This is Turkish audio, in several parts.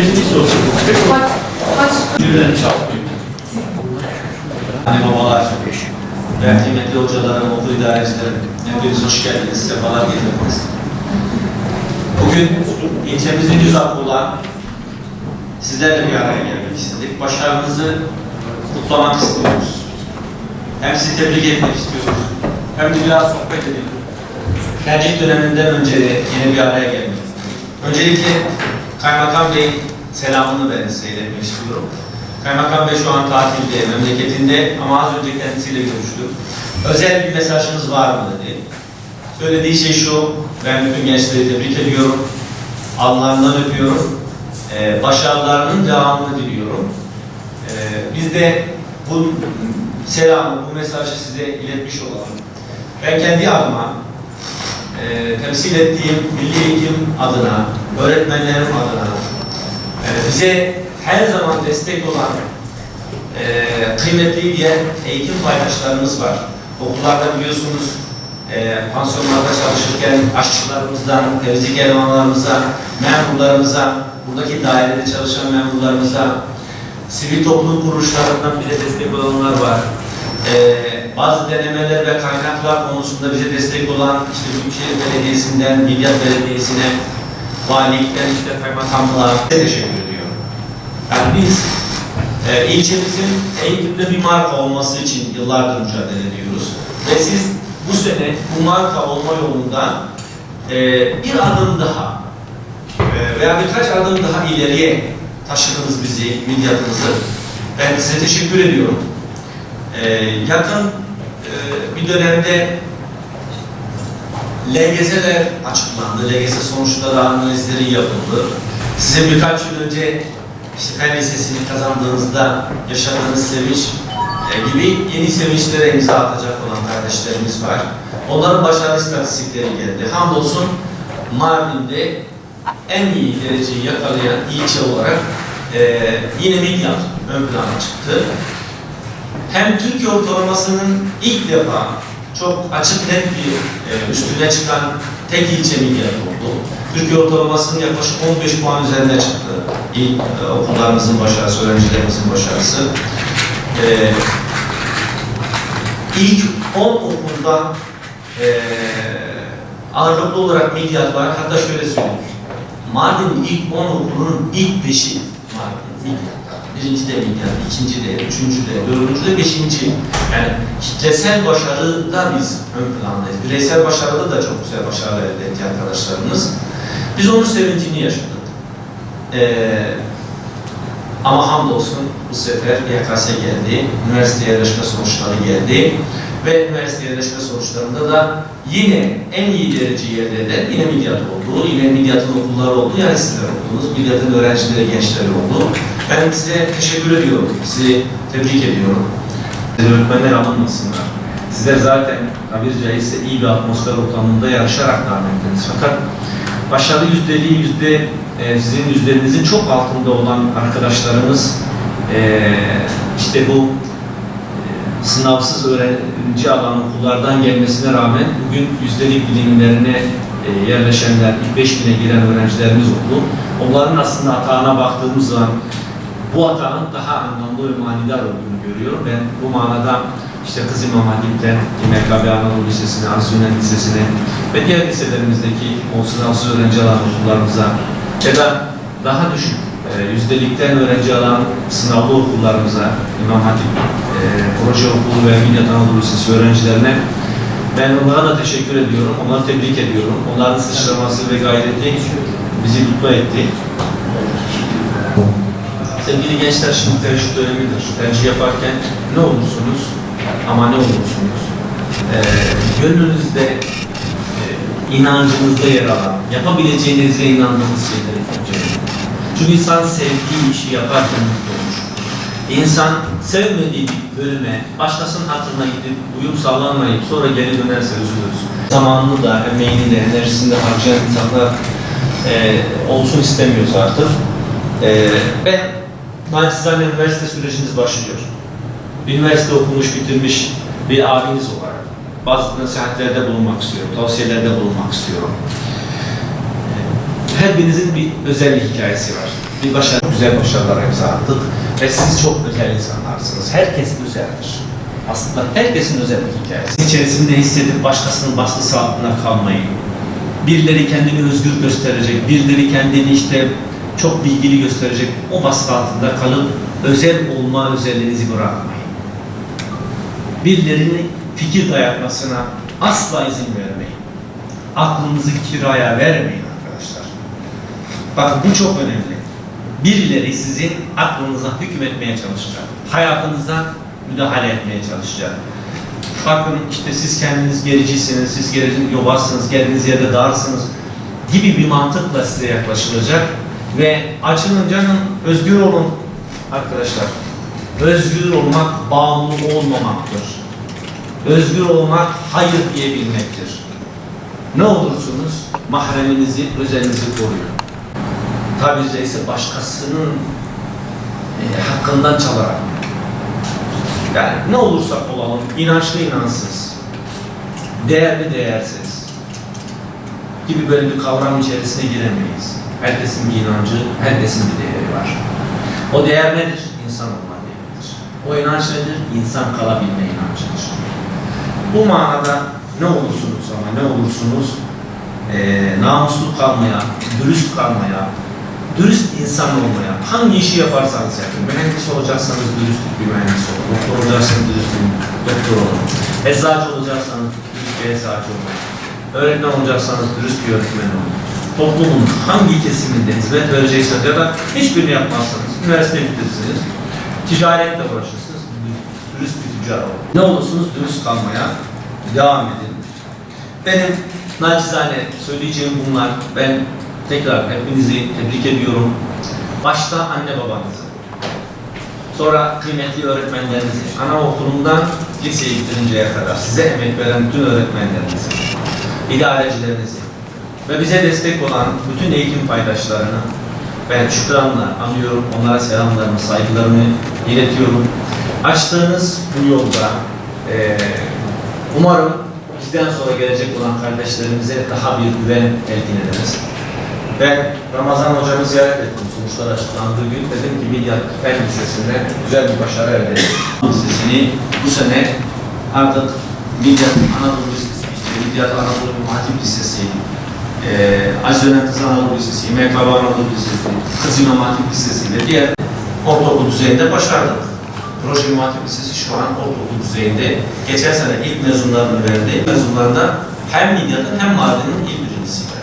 Geçmiş olsun. Kaç, kaç Birden çarpıyor. Anne babalar ve kıymetli hocalarım, okul idarecilerim, hepiniz hoş geldiniz, sefalar getirdiniz. Bugün ilçemizin yüz aklı olan sizlerle bir araya gelmek istedik. Başarınızı kutlamak istiyoruz. Hem sizi tebrik etmek istiyoruz, hem de biraz sohbet edip tercih döneminden önce de yine bir araya gelmek Öncelikle Kaymakam Bey selamını ben size iletmek istiyorum. Kaymakam Bey şu an tatilde, memleketinde ama az önce kendisiyle görüştüm. Özel bir mesajınız var mı dedi. Söylediği şey şu, ben bütün gençleri tebrik ediyorum. Alnlarından öpüyorum. Ee, başarılarının devamını diliyorum. Ee, biz de bu selamı, bu mesajı size iletmiş olalım. Ben kendi adıma e, temsil ettiğim milli eğitim adına, öğretmenlerim adına, bize her zaman destek olan e, kıymetli diğer eğitim paydaşlarımız var. Okullarda biliyorsunuz e, pansiyonlarda çalışırken aşçılarımızdan, temizlik elemanlarımıza, memurlarımıza, buradaki dairede çalışan memurlarımıza, sivil toplum kuruluşlarından bize destek olanlar var. Ee, bazı denemeler ve kaynaklar konusunda bize destek olan işte Büyükşehir Belediyesi'nden, Midyat Belediyesi'ne, valilikten, işte kaymakamlığa teşekkür ediyorum. Yani biz e, ilçemizin eğitimde bir marka olması için yıllardır mücadele ediyoruz. Ve siz bu sene bu marka olma yolunda e, bir adım daha e, veya birkaç adım daha ileriye taşıdınız bizi, midyatımızı. Ben size teşekkür ediyorum. Ee, yakın e, bir dönemde LGS'ler açıklandı. LGS sonuçları analizleri yapıldı. Size birkaç yıl önce işte Fen Lisesi'ni kazandığınızda yaşadığınız sevinç e, gibi yeni sevinçlere imza atacak olan kardeşlerimiz var. Onların başarı istatistikleri geldi. Hamdolsun Mardin'de en iyi dereceyi yakalayan ilçe olarak e, yine Midyat ön plana çıktı hem Türkiye ortalamasının ilk defa çok açık net bir e, üstüne çıkan tek ilçe Midyat oldu. Türkiye ortalamasının yaklaşık 15 puan üzerine çıktı. İlk e, okullarımızın başarısı, öğrencilerimizin başarısı. E, ilk 10 okulda e, ağırlıklı olarak Midyat var. Hatta şöyle söyleyeyim. Mardin'in ilk 10 okulunun ilk 5'i Mardin, Midyat. Birinci de milyar, ikinci de, üçüncü de, dördüncü de, beşinci. Yani kitlesel başarıda biz ön plandayız. Bireysel başarıda da çok güzel başarılar elde etti arkadaşlarımız. Biz onun sevincini yaşadık. Ee, ama hamdolsun bu sefer YKS geldi, üniversite yerleşme sonuçları geldi ve üniversite yerleşme sonuçlarında da yine en iyi dereceyi elde yine Midyat oldu, yine Midyat'ın okulları oldu, yani sizler oldunuz, Midyat'ın öğrencileri, gençleri oldu. Ben size teşekkür ediyorum, sizi tebrik ediyorum. Öğretmenler alınmasınlar. Sizler zaten tabiri caizse iyi bir atmosfer ortamında yarışarak devam ettiniz. Fakat başarı yüzdeliği yüzde e, sizin yüzlerinizin çok altında olan arkadaşlarımız e, işte bu sınavsız öğrenci alan okullardan gelmesine rağmen bugün yüzdelik dilimlerine e, yerleşenler, ilk 5000'e giren öğrencilerimiz oldu. Onların aslında hatağına baktığımız zaman bu hatanın daha anlamlı ve manidar olduğunu görüyorum. Ben bu manada işte Kız İmam Hatip'ten İMKB Anadolu Lisesi'ne, Aziz Yunan Lisesi'ne ve diğer liselerimizdeki o sınavsız öğrenci alan okullarımıza ya da daha düşük e, yüzdelikten öğrenci alan sınavlı okullarımıza, İmam Hatip e, Proje Okulu ve Midyat Anadolu Lisesi öğrencilerine ben onlara da teşekkür ediyorum, onları tebrik ediyorum. Onların sıçraması ve gayreti bizi mutlu etti. Sevgili gençler şimdi tercih dönemidir. Tercih yaparken ne olursunuz ama ne olursunuz e, gönlünüzde e, inancınızda yer alan, yapabileceğinize inandığınız şeyleri tercih. Çünkü insan sevdiği işi yaparken mutlu olur. İnsan sevmediği bir bölüme başkasının hatırına gidip uyum sağlanmayıp sonra geri dönerse üzülürüz. Zamanını da, emeğini de, enerjisini de harcayan insanlar e, olsun istemiyoruz artık. E, ben naçizane üniversite süreciniz başlıyor. Üniversite okumuş, bitirmiş bir abiniz olarak bazı nasihatlerde bulunmak istiyorum, tavsiyelerde bulunmak istiyorum. Her birinizin bir özel hikayesi var. bir başarı, güzel başarılar imza attık. Ve siz çok özel insanlarsınız. Herkes özeldir. Aslında herkesin özel bir hikayesi. İçerisinde hissedip başkasının baskısı altında kalmayın. Birileri kendini özgür gösterecek, birileri kendini işte çok bilgili gösterecek. O baskı altında kalıp özel olma özelliğinizi bırakmayın. Birilerinin fikir dayatmasına asla izin vermeyin. Aklınızı kiraya vermeyin arkadaşlar. Bakın bu çok önemli. Birileri sizin aklınıza hükmetmeye çalışacak. Hayatınıza müdahale etmeye çalışacak. Bakın işte siz kendiniz gericisiniz, siz gerici yobazsınız, geldiğiniz yerde darsınız gibi bir mantıkla size yaklaşılacak ve açılın canım, özgür olun arkadaşlar. Özgür olmak bağımlı olmamaktır. Özgür olmak hayır diyebilmektir. Ne olursunuz mahreminizi, özelinizi koruyun. Tabiri caizse başkasının e, hakkından çalarak. Yani ne olursak olalım, inançlı inansız, değerli değersiz gibi böyle bir kavram içerisine giremeyiz. Herkesin bir inancı, herkesin bir değeri var. O değer nedir? İnsan olma değeridir. O inanç nedir? İnsan kalabilme inancıdır. Bu manada ne olursunuz ama ne olursunuz eee namuslu kalmaya, dürüst kalmaya, dürüst insan olmaya, hangi işi yaparsanız yapın, mühendis olacaksanız dürüst bir mühendis olun, doktor olacaksanız dürüst bir doktor olun, eczacı olacaksanız dürüst bir eczacı olun, öğretmen olacaksanız dürüst bir öğretmen olun. Toplumun hangi kesiminde hizmet verecekseniz ya da hiçbirini yapmazsanız, üniversite bitirirsiniz, ticaretle uğraşırsınız, dürüst bir tüccar olun. Ne olursunuz dürüst kalmaya devam edin. Benim naçizane söyleyeceğim bunlar. Ben tekrar hepinizi tebrik ediyorum. Başta anne babanızı, sonra kıymetli öğretmenlerinizi, anaokulundan liseye bitirinceye kadar size emek veren bütün öğretmenlerinizi, idarecilerinizi ve bize destek olan bütün eğitim paydaşlarını ben şükranla anıyorum. Onlara selamlarımı, saygılarımı iletiyorum. Açtığınız bu yolda eee umarım bizden sonra gelecek olan kardeşlerimize daha bir güven telkin ederiz. Ben Ramazan hocamı ziyaret ettim sonuçlar açıklandığı gün. Dedim ki Midyat Fen Lisesi'nde güzel bir başarı elde ettim. Lisesi'ni bu sene artık Midyat Anadolu Lisesi, işte Midyat Anadolu Hatip Lisesi, eee Aziz Kız Anadolu Lisesi, MKB Anadolu Lisesi, Kız İmam Lisesi ve diğer ortaokul düzeyinde başardık. Proje Hatip Lisesi şu an ortaokul düzeyinde. Geçen sene ilk mezunlarını verdi. Mezunlarında hem Midyat'ın hem Mardin'in ilk birincisiler.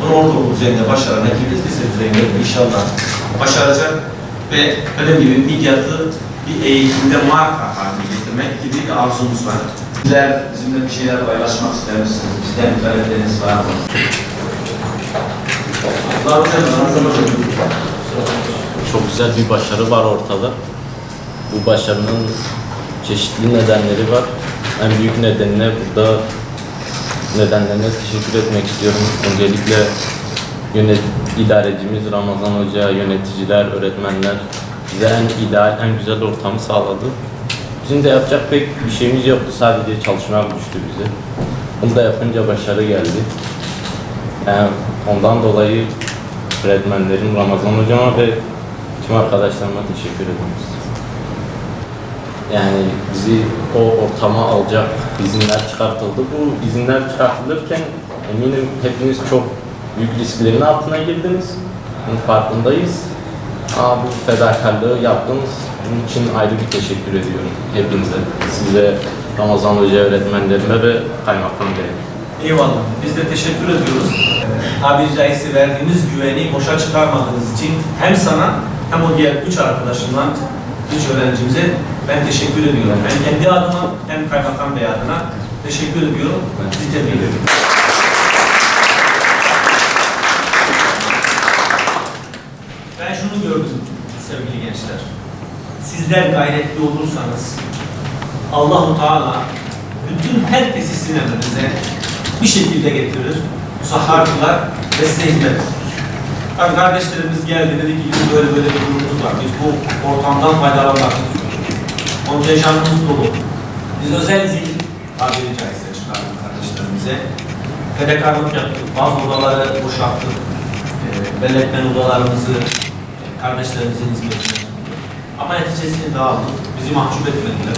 Bunu ortaokul düzeyinde başaran ekibimiz lise düzeyinde inşallah başaracak ve dediğim gibi Midyat'ı bir eğitimde marka haline getirmek gibi bir arzumuz var. Sizler bizimle bir şeyler paylaşmak ister misiniz? Bizden bir talepleriniz var mı? Çok güzel bir başarı var ortada. Bu başarının çeşitli nedenleri var. En büyük nedenine burada nedenlerine teşekkür etmek istiyorum. Öncelikle yönet idarecimiz Ramazan Hoca, yöneticiler, öğretmenler bize en ideal, en güzel ortamı sağladı. Bizim de yapacak pek bir şeyimiz yoktu. Sadece çalışmak düştü bize. Bunu da yapınca başarı geldi. Yani ondan dolayı öğretmenlerim Ramazan hocama ve tüm arkadaşlarıma teşekkür ediyorum. Yani bizi o ortama alacak izinler çıkartıldı. Bu izinler çıkartılırken eminim hepiniz çok büyük risklerin altına girdiniz. Bunun farkındayız. Ama bu fedakarlığı yaptınız. Bunun için ayrı bir teşekkür ediyorum hepinize. Size, Ramazan Hoca öğretmenlerime ve Kaymakam Bey'e. Eyvallah. Biz de teşekkür ediyoruz. Tabiri caizse verdiğimiz güveni boşa çıkarmadığınız için hem sana hem o diğer üç arkadaşımdan, üç öğrencimize ben teşekkür ediyorum. Ben kendi adıma hem Kaymakam Bey adına teşekkür ediyorum. Sizi tebrik ediyorum. Ben şunu gördüm sevgili gençler. Sizler gayretli olursanız Allahu Teala bütün herkesi sizin bir şekilde getirir, musahhar kılar ve size hizmet Bak kardeşlerimiz geldi dedi ki bizim böyle böyle bir durumumuz var. Biz bu ortamdan faydalanmak istiyoruz. Kontenjanımız dolu. Biz özel zil tabiri caizse çıkardık kardeşlerimize. Fedakarlık yaptık. Bazı odaları boşalttık. E, belletmen odalarımızı kardeşlerimizin hizmetine. Ama neticesini daha aldık. Bizi mahcup etmediler.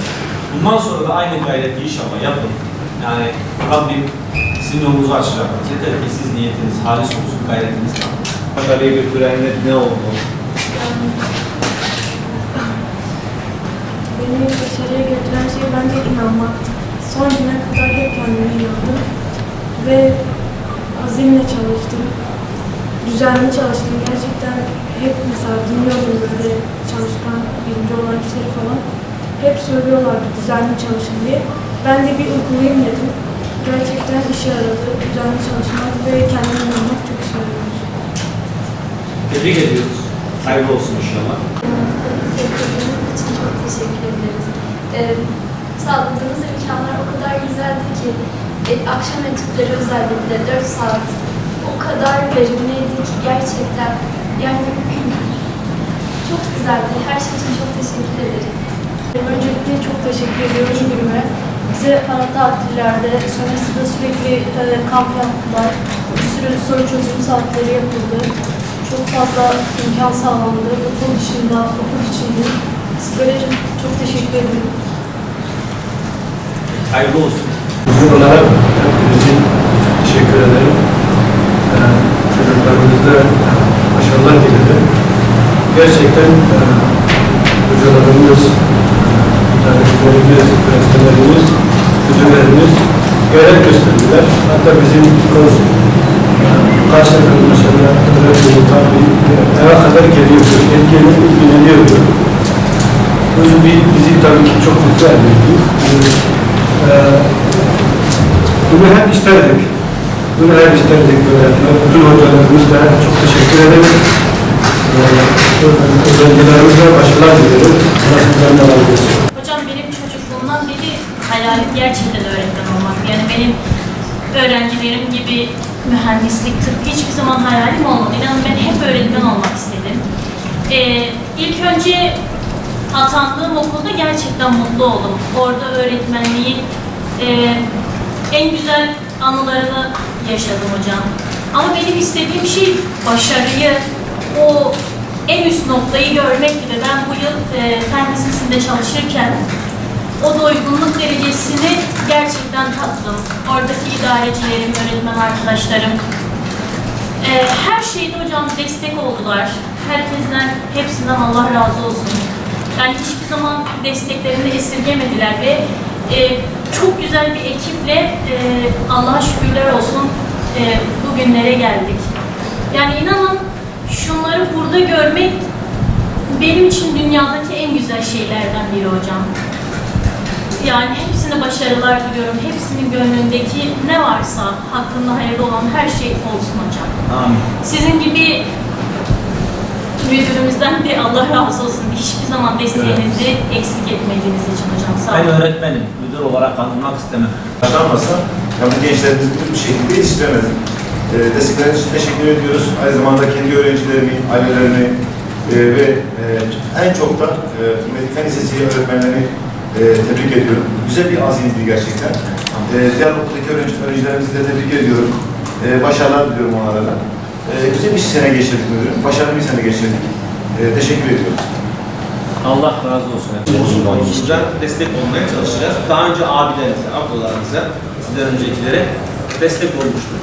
Bundan sonra da aynı gayreti inşallah yapın. Yani Rabbim sizin yolunuzu açacak. Yeter ki siz niyetiniz halis olsun, gayretiniz tam. Başarıya götüren ne oldu? Beni başarıya götüren şey bence inanmaktı. Son güne kadar hep kendime inandım. Ve azimle çalıştım. Düzenli çalıştım. Gerçekten hep mesela dinliyordum böyle çalışkan, birinci olan kişileri falan. Hep söylüyorlardı düzenli çalışın diye. Ben de bir uygulayayım dedim. Gerçekten işe yaradı. Düzenli çalışmak ve kendime inanmak çok. Tebrik ediyoruz. Hayırlı olsun inşallah. İçin çok teşekkür ederiz. Ee, sağladığınız imkanlar o kadar güzeldi ki e, akşam etütleri özellikle 4 saat o kadar verimliydi ki gerçekten yani çok güzeldi. Her şey için çok teşekkür ederiz. Öncelikle çok teşekkür ediyorum Gülme. Bize ara tatillerde, sonrasında sürekli e, kamp yaptılar. Bir sürü soru çözüm saatleri yapıldı. Çok fazla imkan sağlandı. Okul dışında, okul içinde. Sizlere çok, çok teşekkür ederim. Hayırlı olsun. Uzun olarak hepinize teşekkür ederim. Ee, Çocuklarımızda başarılar dilerim. Gerçekten e, hocalarımız, öğretmenlerimiz, öğretmenlerimiz, müdürlerimiz gayret gösterdiler. Hatta bizim e, kaç sefer mesela öğretmenin tabi eve kadar geliyordu, etkiyle ilgileniyordu. Bu bir- bizi tabii ki çok mutlu ediyordu. Ee, bunu hep isterdik. Bunu hep isterdik öğretmen. Bütün hocalarımızla çok teşekkür ederim. Ee, öğrencilerimize başarılar diliyorum. Sizden de razı olsun. Hocam benim çocukluğumdan beri hayalim gerçekten öğretmen olmak. Yani benim öğrencilerim gibi mühendislik, tıp hiçbir zaman hayalim olmadı. İnanın ben hep öğretmen olmak istedim. Ee, ilk önce atandığım okulda gerçekten mutlu oldum. Orada öğretmenliğin e, en güzel anılarını yaşadım hocam. Ama benim istediğim şey başarıyı, o en üst noktayı görmekti ve ben bu yıl e, fen lisesinde çalışırken o doygunluk derecesini gerçekten tattım. Oradaki idarecilerim, öğretmen arkadaşlarım, e, her şeyde hocam destek oldular. Herkesten, hepsinden Allah razı olsun. Yani hiçbir zaman desteklerini esirgemediler ve e, çok güzel bir ekiple e, Allah'a şükürler olsun e, bugünlere geldik. Yani inanın şunları burada görmek benim için dünyadaki en güzel şeylerden biri hocam. Yani hepsine başarılar diliyorum. Hepsinin gönlündeki ne varsa hakkında hayırlı olan her şey olsun hocam. Amin. Sizin gibi müdürümüzden de Allah razı olsun. Hiçbir zaman desteğinizi eksik etmediğiniz için hocam. Sağ Ben olun. öğretmenim. Müdür olarak anılmak istemem. Kazanmasa ya bu gençlerimizi bir şekilde yetiştiremezdik. E, destekleriniz için teşekkür ediyoruz. Aynı zamanda kendi öğrencilerimi, ailelerini e, ve e, en çok da e, Fen Lisesi öğretmenlerini e, tebrik ediyorum. Güzel bir azimdi gerçekten. E, diğer okuldaki öğrenci, öğrencilerimizi de tebrik ediyorum. E, başarılar diliyorum onlara da. E, güzel bir sene geçirdik müdürüm. Başarılı bir sene geçirdik. E, teşekkür ediyoruz. Allah razı olsun. Sizden destek olmaya çalışacağız. Daha önce abilerimize, ablalarımıza, sizden öncekilere destek olmuştuk.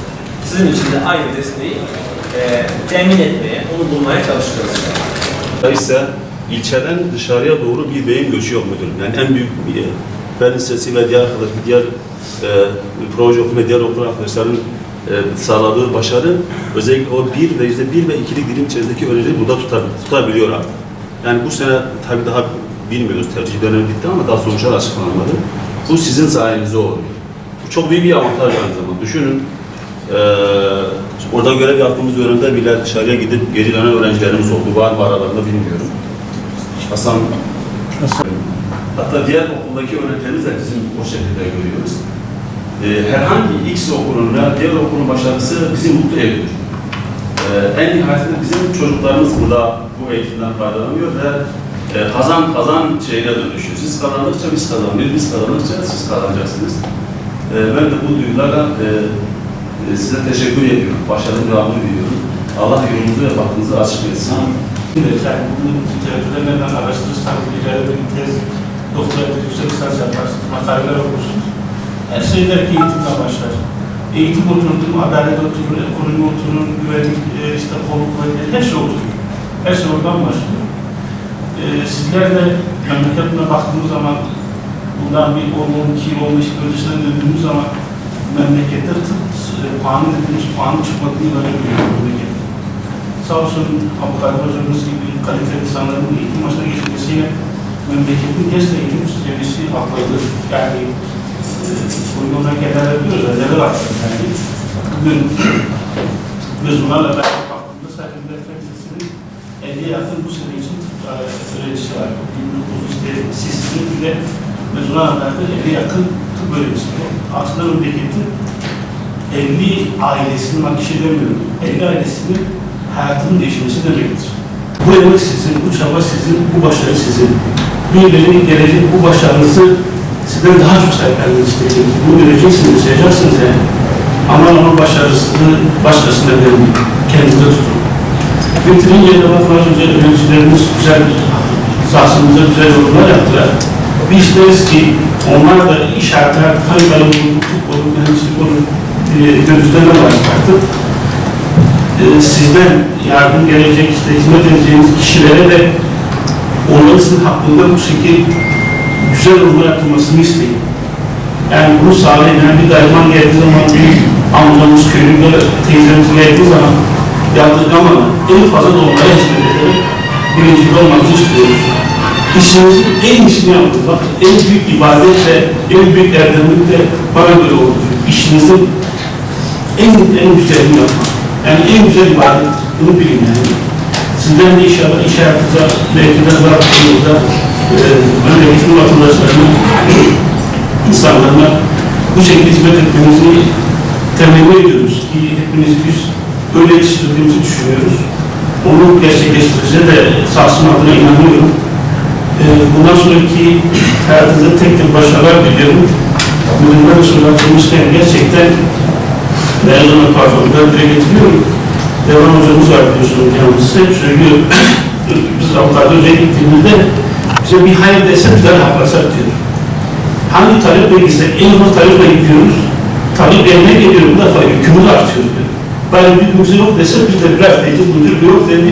Sizin için de aynı desteği e, temin etmeye, onu bulmaya çalışacağız. ise ilçeden dışarıya doğru bir beyin göçü yok müdürüm. Yani en büyük bir e, fen lisesi ve diğer arkadaş, diğer e, proje ve diğer okul arkadaşların e, sağladığı başarı özellikle o bir ve işte bir ve ikilik dilim içerisindeki öğrencileri burada tutar, tutabiliyor artık. Yani bu sene tabii daha bilmiyoruz tercih dönemi bitti ama daha sonuçlar açıklanmadı. Bu sizin sayenizde oluyor. Bu çok büyük bir avantaj aynı zamanda. Düşünün e, orada görev yaptığımız dönemde bile dışarıya gidip geri dönen öğrencilerimiz oldu. Var mı aralarında bilmiyorum. Hasan Hatta diğer okuldaki öğrencilerimiz de bizim o şekilde görüyoruz. Ee, herhangi X okulunda diğer okulun başarısı bizi mutlu ediyor. Ee, en nihayetinde bizim çocuklarımız burada bu eğitimden faydalanıyor ve e, kazan kazan şeyine dönüşüyor. Siz kazandıkça biz kazanıyoruz, biz kazandıkça siz kazanacaksınız. Ee, ben de bu duygularla e, e, size teşekkür ediyorum. Başarılı devamını diliyorum. Allah yolunuzu ve bahtınızı açık etsin. Yani bunun literatürlerinden araştırırsanız, ileride bir tez, doktora, yüksek lisans yaparsınız, makaleler okursunuz. Her şey der ki eğitimle başlar. Eğitim oturdu mu, adalet oturur, ekonomi oturur, güvenlik, e, işte kolluk kuvvetleri, her şey oturur. Her şey oradan başlıyor. E, sizler de memleketine baktığınız zaman bundan bir 10-12 yıl 15 yıl öncesine döndüğümüz zaman memlekette tıp e, puanı dediğimiz puanı çıkmadığını görebiliyoruz memlekette. Sağ olsun Abdülkadir hocamız gibi kaliteli insanların eğitim başına geçmesiyle memleketin gerçekten eğitim seviyesi atladı. Yani e, uygulama kendileri yapıyoruz, neler atladı yani. Bugün biz bunlarla beraber baktığımda sadece Fen Lisesi'nin 50'ye yakın bu sene için öğrencisi var. 1900 işte sistemin bile mezuna adayda 50'ye yakın tıp öğrencisi var. Aslında memleketin 50 ailesinin, bak kişi demiyorum, 50 ailesinin hayatının değişmesi demektir. Bu emek sizin, bu çaba sizin, bu başarı sizin. Birilerinin gelecek bu başarınızı sizden daha çok sahiplenmek isteyecek. Bunu göreceksiniz, yaşayacaksınız yani. Ama onun başarısını başkasına verin, kendinize tutun. Bitirince de bak az önce öğrencilerimiz güzel, sahasımızda güzel yorumlar yaptılar. Biz isteriz ki onlar da iş hayatına olur, hukuk olur, mühendislik olur, e, gözleme başlattı e, sizden yardım gelecek, işte hizmet edeceğiniz kişilere de onların sizin hakkında bu şekilde güzel yorumlar yapılmasını isteyin. Yani bunu sağlayın. Yani bir gariban geldiği zaman, bir amcamız, köylü, teyzemiz geldiği zaman yadırgamadan en fazla da onlara hizmet ederek bilinçli olmanızı istiyoruz. İşinizin en iyisini yapın. Bak en büyük ibadet de, en büyük erdemlik de bana göre olur. İşinizin en, en güzelini yapmak. Yani en güzel ibadet. Bunu bilin yani. Sizden de inşallah iş hayatınıza, belki de bıraktığınızda e, memleketin vatandaşlarına, insanlarına bu şekilde hizmet etmenizi temenni ediyoruz ki hepimiz biz öyle yetiştirdiğimizi düşünüyoruz. Onu gerçekleştireceğe de sahasının adına inanıyorum. E, bundan sonraki hayatınızda tek tek başarılar diliyorum. Bugünden sonra açılmışken gerçekten zaman parfümden dile getiriyorum. Devam hocamız var biliyorsunuz kendisi. Söylüyor. Biz avukatı hocaya gittiğimizde bize bir hayır dese bir daha haklasak diyor. Hangi taleple gitsek en ufak taleple gidiyoruz. Talep yerine geliyor bu defa yükümüz artıyor diyor. Bari yükümüz yok dese biz de biraz dedi, müdür yok dedi.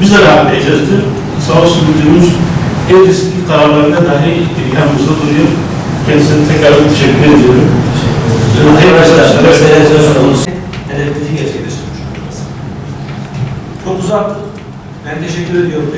Biz de rahatlayacağız diyor. Sağ olsun müdürümüz en riskli kararlarında dahi yanımızda duruyor. Kendisine tekrar teşekkür ediyorum. Hedefimizi gerçekleştirmiş olacağız. Çok uzattı. Ben teşekkür ediyorum.